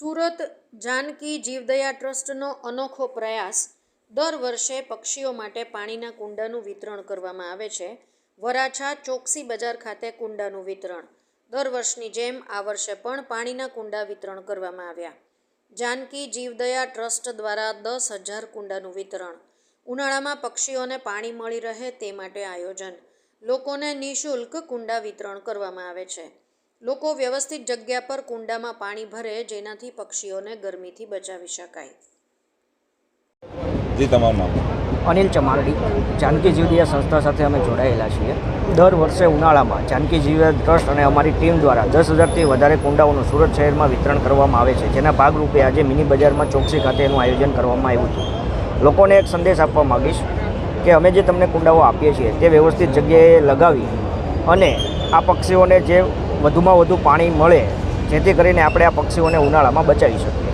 સુરત જાનકી જીવદયા ટ્રસ્ટનો અનોખો પ્રયાસ દર વર્ષે પક્ષીઓ માટે પાણીના કુંડાનું વિતરણ કરવામાં આવે છે. વરાછા ચોકસી બજાર ખાતે કુંડાનું વિતરણ. દર વર્ષની જેમ આ વર્ષે પણ પાણીના કુંડા વિતરણ કરવામાં આવ્યા. જાનકી જીવદયા ટ્રસ્ટ દ્વારા દસ હજાર કુંડાનું વિતરણ. ઉનાળામાં પક્ષીઓને પાણી મળી રહે તે માટે આયોજન. લોકોને નિઃશુલ્ક કુંડા વિતરણ કરવામાં આવે છે. લોકો વ્યવસ્થિત જગ્યા પર કુંડામાં પાણી ભરે જેનાથી પક્ષીઓને ગરમીથી બચાવી શકાય. જી તમારું નામ? અનિલ ચમારડી જાનકી જીવદિયા સંસ્થા સાથે અમે જોડાયેલા છીએ. દર વર્ષે ઉનાળામાં જાનકી જીવદિયા ટ્રસ્ટ અને અમારી ટીમ દ્વારા દસ હજારથી વધારે કુંડાઓનું સુરત શહેરમાં વિતરણ કરવામાં આવે છે. જેના ભાગરૂપે આજે મિની બજારમાં ચોકસી ખાતે એનું આયોજન કરવામાં આવ્યું હતું. લોકોને એક સંદેશ આપવા માગીશ કે અમે જે તમને કુંડાઓ આપીએ છીએ તે વ્યવસ્થિત જગ્યાએ લગાવી અને આ પક્ષીઓને જે વધુમાં વધુ પાણી મળે જેથી કરીને આપણે આ પક્ષીઓને ઉનાળામાં બચાવી શકીએ.